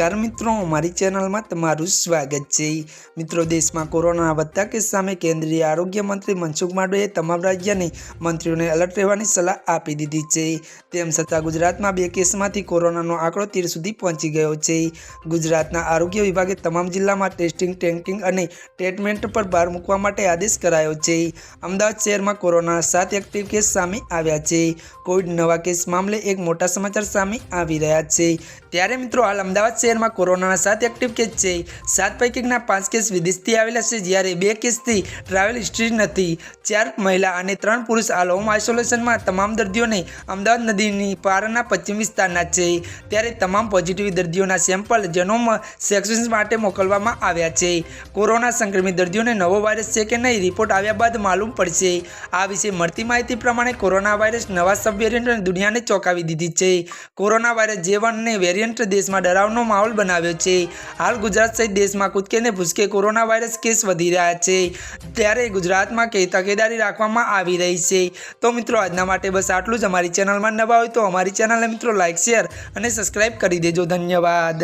નમસ્કાર મિત્રો, મારી ચેનલમાં તમારું સ્વાગત છે. મિત્રો, દેશમાં કોરોના વધતા કેસ સામે કેન્દ્રીય આરોગ્ય મંત્રી મનસુખ માંડવીએ તમામ રાજ્યને મંત્રીઓને એલર્ટ રહેવાની સલાહ આપી દીધી છે. તેમ છતાં ગુજરાતમાં બે કેસમાંથી કોરોનાનો આંકડો તીર સુધી પહોંચી ગયો છે. ગુજરાતના આરોગ્ય વિભાગે તમામ જિલ્લામાં ટેસ્ટિંગ, ટેન્કિંગ અને ટ્રીટમેન્ટ પર ભાર મૂકવા માટે આદેશ કરાયો છે. અમદાવાદ શહેરમાં કોરોના સાત એક્ટિવ કેસ સામે આવ્યા છે. કોવિડ નવા કેસ મામલે એક મોટા સમાચાર સામે આવી રહ્યા છે. ત્યારે મિત્રો, હાલ અમદાવાદ શહેરમાં કોરોનાના સાત એક્ટિવ કેસ છે. સાત પૈકીના પાંચ કેસ વિદેશથી આવેલા છે, જ્યારે બે કેસથી ટ્રાવેલ હિસ્ટ્રી નથી. ચાર મહિલા અને ત્રણ પુરુષ હાલ હોમ આઇસોલેશનમાં તમામ દર્દીઓને અમદાવાદ નદીની પારના પશ્ચિમ વિસ્તારના છે. ત્યારે તમામ પોઝિટિવ દર્દીઓના સેમ્પલ જનોમ સેક્શન માટે મોકલવામાં આવ્યા છે. કોરોના સંક્રમિત દર્દીઓને નવો વાયરસ છે કે નહીં રિપોર્ટ આવ્યા બાદ માલુમ પડશે. આ વિશે મળતી માહિતી પ્રમાણે કોરોના વાયરસ નવા સબ વેરિયન્ટને દુનિયાને ચોંકાવી દીધી છે. કોરોના વાયરસ જે વનને વેરિયન્ટ દેશમાં ડરાવનો માહોલ બનાવ્યો છે. હાલ ગુજરાત સહિત દેશમાં કૂદકે ને ભૂસકે કોરોના વાયરસ કેસ વધી રહ્યા છે. ત્યારે ગુજરાતમાં કે તકેદારી રાખવામાં આવી રહી છે. તો મિત્રો, આજના માટે બસ આટલું જ. અમારી ચેનલમાં નવા હોય તો અમારી ચેનલને મિત્રો લાઇક શેર અને સબસ્ક્રાઈબ કરી દેજો. ધન્યવાદ.